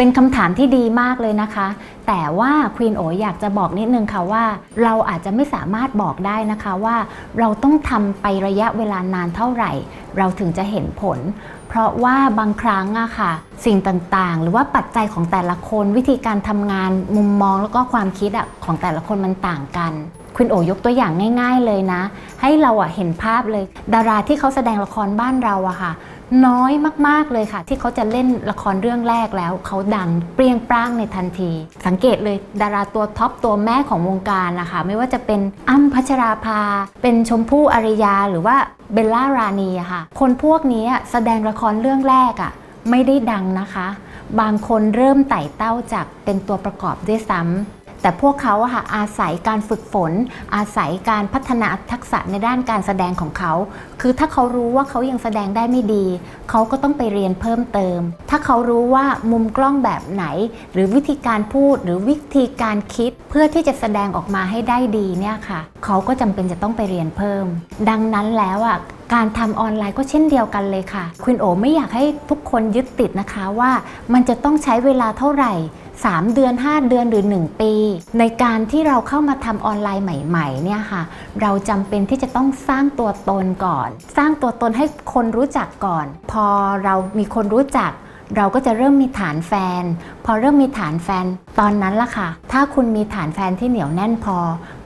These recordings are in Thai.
เป็นคำถามที่ดีมากเลยนะคะ แต่ว่าควีนโออยากจะบอกนิดนึงค่ะว่า เราอาจจะไม่สามารถบอกได้นะคะว่า เราต้องทำไประยะเวลานานเท่าไหร่ เราถึงจะเห็นผล เพราะว่าบางครั้งอะค่ะ สิ่งต่างๆ หรือว่าปัจจัยของแต่ละคนวิธีการทำงานมุมมองแล้วก็ความคิดอะของแต่ละคนมันต่างกันคุณโอยกตัวอย่างง่าย ๆ เลยนะ ให้เราอะเห็นภาพเลย ดาราที่เขาแสดงละครบ้านเราอะค่ะ น้อยมาก ๆ เลยค่ะ ที่เขาจะเล่นละครเรื่องแรกแล้ว เขาดังเปรี้ยงปร้างในทันที สังเกตเลยดาราตัวท็อปตัวแม่ของวงการนะคะไม่ว่าจะเป็นอ้ำพัชราภา เป็นชมพู่อารยาหรือว่าเบลล่ารานีค่ะ คนพวกนี้แสดงละครเรื่องแรกอะไม่ได้ดังนะคะ บางคนเริ่มไต่เต้าจากเป็นตัวประกอบด้วยซ้ำ แต่พวกเขาค่ะอาศัยการฝึกฝน อาศัยการพัฒนาทักษะในด้านการแสดงของเขา คือถ้าเขารู้ว่าเขายังแสดงได้ไม่ดี เขาก็ต้องไปเรียนเพิ่มเติม ถ้าเขารู้ว่ามุมกล้องแบบไหน หรือวิธีการพูดหรือวิธีการคิดเพื่อที่จะแสดงออกมาให้ได้ดีเนี่ยค่ะ เขาก็จำเป็นจะต้องไปเรียนเพิ่ม ดังนั้นแล้วอะ การทำออนไลน์ก็เช่นเดียวกันเลยค่ะ คุณโอไม่อยากให้ทุกคนยึดติดนะคะว่ามันจะต้องใช้เวลาเท่าไหร่ 3 เดือน 5 เดือนหรือ 1 ปี ในการที่เราเข้ามาทำออนไลน์ใหม่ ๆ เนี่ยค่ะ เราจำเป็นที่จะต้องสร้างตัวตนก่อน สร้างตัวตนให้คนรู้จักก่อน พอเรามีคนรู้จัก เราก็จะเริ่มมีฐานแฟน พอเริ่มมีฐานแฟนตอนนั้นล่ะค่ะ ถ้าคุณมีฐานแฟนที่เหนียวแน่นพอ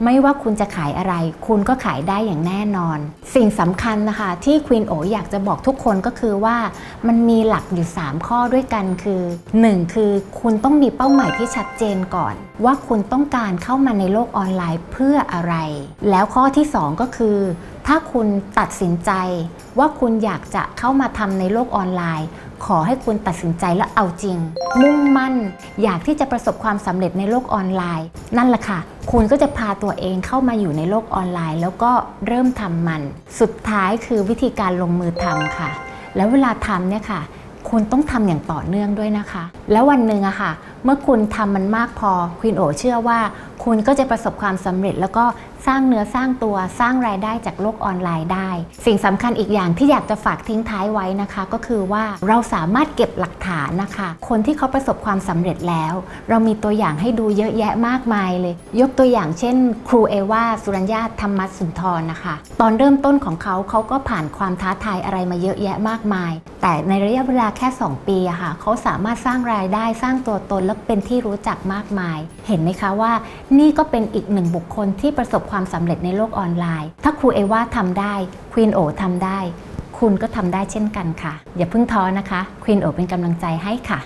ไม่ว่าคุณจะขายอะไร คุณก็ขายได้อย่างแน่นอน สิ่งสำคัญนะคะ ที่ควีนโออยากจะบอกทุกคนก็คือว่า มันมีหลักอยู่ 3 ข้อด้วยกันคือ 1. คือคุณต้องมีเป้าหมายที่ชัดเจนก่อน ว่าคุณต้องการเข้ามาในโลกออนไลน์เพื่ออะไร แล้วข้อที่ 2 ก็คือ ถ้าคุณตัดสินใจว่าคุณอยากจะเข้ามาทำในโลกออนไลน์ ขอให้คุณตัดสินใจและเอาจริง มุ่งมั่น อยากที่จะประสบความสำเร็จในโลกออนไลน์ นั่นแหละค่ะ คุณก็จะพาตัวเองเข้ามาอยู่ในโลกออนไลน์ แล้วก็เริ่มทำมัน สุดท้ายคือวิธีการลงมือทำค่ะ แล้วเวลาทำเนี่ยค่ะคุณต้องทำอย่างต่อเนื่องด้วยนะคะ แล้ววันหนึ่งอะค่ะ เมื่อคุณทำมันมากพอควีนโอเชื่อว่า คุณก็จะประสบความสำเร็จแล้วก็ สร้างเนื้อสร้างตัวสร้างรายได้จากโลกออนไลน์ได้ สิ่งสำคัญอีกอย่างที่อยากจะฝากทิ้งท้ายไว้นะคะ ก็คือว่าเราสามารถเก็บหลักฐานนะคะ คนที่เขาประสบความสำเร็จแล้ว เรามีตัวอย่างให้ดูเยอะแยะมากมายเลย ยกตัวอย่างเช่น ครูเอวาสุรัญญาธรรมสุนทรนะคะ ตอนเริ่มต้นของเขาเขาก็ผ่านความท้าทายอะไรมาเยอะแยะมากมาย แต่ในระยะเวลาแค่ 2 ปีอะค่ะเขาสามารถสร้างรายได้สร้างตัวตนและเป็นที่รู้จักมากมาย เห็นไหมคะว่า นี่ก็เป็นอีกหนึ่งบุคคลที่ประสบความสำเร็จในโลกออนไลน์ ถ้าครูเอวาทำได้ควีนโอทำได้ คุณก็ทำได้เช่นกันค่ะ อย่าเพิ่งท้อนะคะควีนโอเป็นกำลังใจให้ค่ะ